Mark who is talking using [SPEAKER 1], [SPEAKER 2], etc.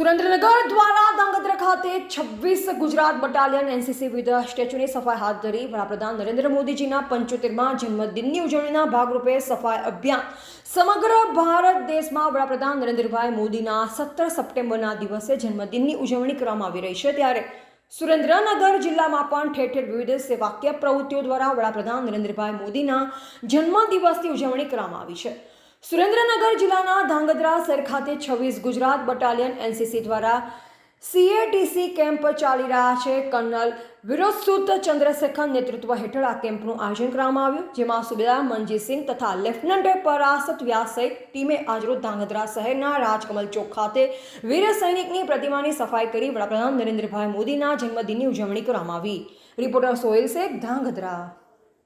[SPEAKER 1] સુરેન્દ્રનગર દ્વારા ધાંગધ્રા ખાતે છવ્વીસ ગુજરાત બટાલિયન એનસીસી વિરુદ્ધ સ્ટેચ્યુની સફાઈ હાથ ધરી વડાપ્રધાન નરેન્દ્ર મોદીજીના પંચોતેરમાં જન્મદિનની ઉજવણીના ભાગરૂપે સફાઈ અભિયાન. સમગ્ર ભારત દેશમાં વડાપ્રધાન નરેન્દ્રભાઈ મોદીના સત્તર સપ્ટેમ્બરના દિવસે જન્મદિનની ઉજવણી કરવામાં આવી રહી છે ત્યારે સુરેન્દ્રનગર જિલ્લામાં પણ ઠેર ઠેર વિવિધ સેવાકીય પ્રવૃત્તિઓ દ્વારા વડાપ્રધાન નરેન્દ્રભાઈ મોદીના જન્મદિવસની ઉજવણી કરવામાં આવી છે. સુરેન્દ્રનગર જિલ્લાના ધાંગધ્રા શહેર ખાતે છવ્વીસ ગુજરાત બટાલિયન એનસીસી દ્વારા સીએટીસી કેમ્પ ચાલી રહ્યા છે. કર્નલ વિરોધસુત ચંદ્રશેખર નેતૃત્વ હેઠળ આ કેમ્પનું આયોજન કરવામાં આવ્યું, જેમાં સુબેદાર મનજીતસિંહ તથા લેફ્ટનન્ટ પરાસત વ્યાસ સહિત ટીમે આજરોજ ધાંગધ્રા શહેરના રાજકમલ ચોક ખાતે વીર સૈનિકની પ્રતિમાની સફાઈ કરી વડાપ્રધાન નરેન્દ્રભાઈ મોદીના જન્મદિનની ઉજવણી કરવામાં આવી. રિપોર્ટર સોહેલ શેખ, ધાંગધ્રા.